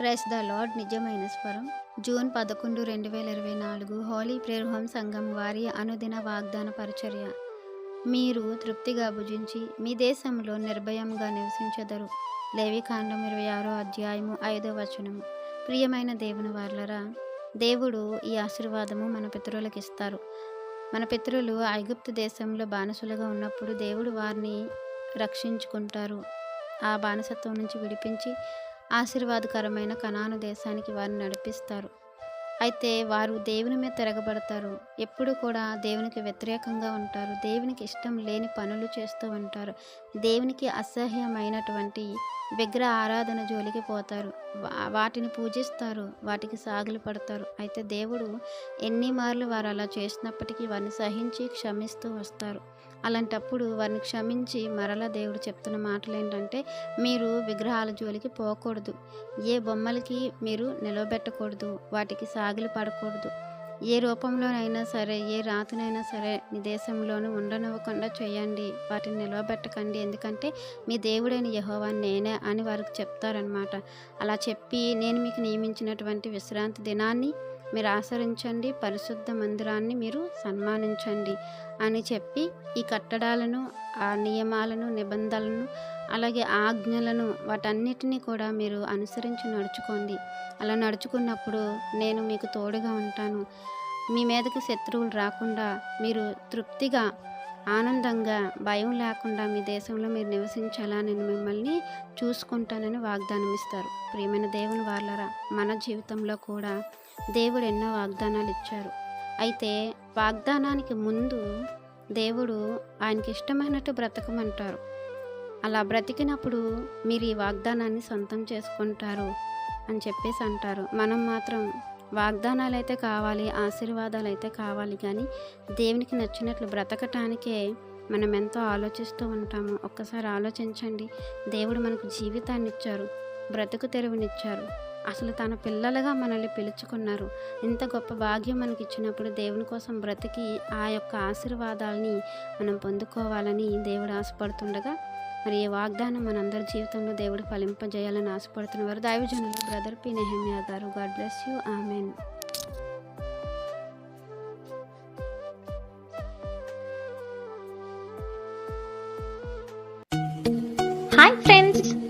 Price the lord నిజమైన స్వరం. June పదకొండు రెండు వేల ఇరవై నాలుగు హోలీ ప్రేర్ హోమ్ సంఘం వారి అనుదిన వాగ్దాన పరిచర్య. మీరు తృప్తిగా భుజించి మీ దేశంలో నిర్భయంగా నివసించెదరు. లేవికాండం ఇరవై ఆరో అధ్యాయము ఐదో వచనము ప్రియమైన దేవుని వార్లరా దేవుడు ఈ ఆశీర్వాదము మన పితరులకు ఇస్తారు మన పితరులు ఐగుప్తు దేశంలో బానిసలుగా ఉన్నప్పుడు దేవుడు వారిని రక్షించుకుంటారు. ఆ బానిసత్వం నుంచి విడిపించి ఆశీర్వాదకరమైన కణాను దేశానికి వారిని నడిపిస్తారు. అయితే వారు దేవుని మీద తిరగబడతారు. ఎప్పుడు కూడా దేవునికి వ్యతిరేకంగా ఉంటారు. దేవునికి ఇష్టం లేని పనులు చేస్తూ ఉంటారు. దేవునికి అసహ్యమైనటువంటి విగ్రహ ఆరాధన జోలికి పోతారు. వాటిని పూజిస్తారు. వాటికి సాగులు పడతారు. అయితే దేవుడు ఎన్ని మార్లు వారు అలా చేసినప్పటికీ వారిని సహించి క్షమిస్తూ వస్తారు. అలాంటప్పుడు వారిని క్షమించి మరలా దేవుడు చెప్తున్న మాటలు ఏంటంటే మీరు విగ్రహాల జోలికి పోకూడదు. ఏ బొమ్మలకి మీరు నిలవబెట్టకూడదు. వాటికి సాగిలు పడకూడదు. ఏ రూపంలోనైనా సరే ఏ రాతినైనా సరే మీ దేశంలోనూ ఉండనివ్వకుండా చేయండి. వాటిని నిలవబెట్టకండి. ఎందుకంటే మీ దేవుడైన యహోవా నేనే అని వారికి చెప్తారనమాట అలా చెప్పి నేను మీకు నియమించినటువంటి విశ్రాంతి దినాన్ని మీరు ఆచరించండి పరిశుద్ధ మందిరాన్ని మీరు సన్మానించండి అని చెప్పి ఈ కట్టడాలను ఆ నియమాలను నిబంధనలను అలాగే ఆజ్ఞలను వాటన్నిటినీ కూడా మీరు అనుసరించి నడుచుకోండి. అలా నడుచుకున్నప్పుడు నేను మీకు తోడుగా ఉంటాను. మీ మీదకు శత్రువులు రాకుండా మీరు తృప్తిగా ఆనందంగా భయం లేకుండా మీ దేశంలో మీరు నివసించాలా నేను మిమ్మల్ని చూసుకుంటానని వాగ్దానం ఇస్తారు ప్రియమైన దేవుని వాళ్ళరా మన జీవితంలో కూడా దేవుడు ఎన్నో వాగ్దానాలు ఇచ్చారు అయితే వాగ్దానానికి ముందు దేవుడు ఆయనకి ఇష్టమైనట్టు బ్రతకమంటారు. అలా బ్రతికినప్పుడు మీరు ఈ వాగ్దానాన్ని సొంతం చేసుకుంటారు అని చెప్పేసి అంటారు. మనం మాత్రం వాగ్దానాలు అయితే కావాలి ఆశీర్వాదాలు అయితే కావాలి కానీ దేవునికి నచ్చినట్లు బ్రతకటానికే మనం ఎంతో ఆలోచిస్తూ ఉంటాము. ఒక్కసారి ఆలోచించండి. దేవుడు మనకు జీవితాన్ని ఇచ్చారు బ్రతుకు తెరువునిచ్చారు. అసలు తన పిల్లలుగా మనల్ని పిలుచుకున్నారు. ఇంత గొప్ప భాగ్యం మనకి ఇచ్చినప్పుడు దేవుని కోసం బ్రతికి ఆ యొక్క ఆశీర్వాదాలని మనం పొందుకోవాలని దేవుడు ఆశపడుతుండగా మరి ఈ వాగ్దానం మనందరి జీవితంలో దేవుడు ఫలింపజేయాలని ఆశపడుతున్నవారు దైవజనులు brother P. Nehemiah garu. God bless you. Amen. Hi friends.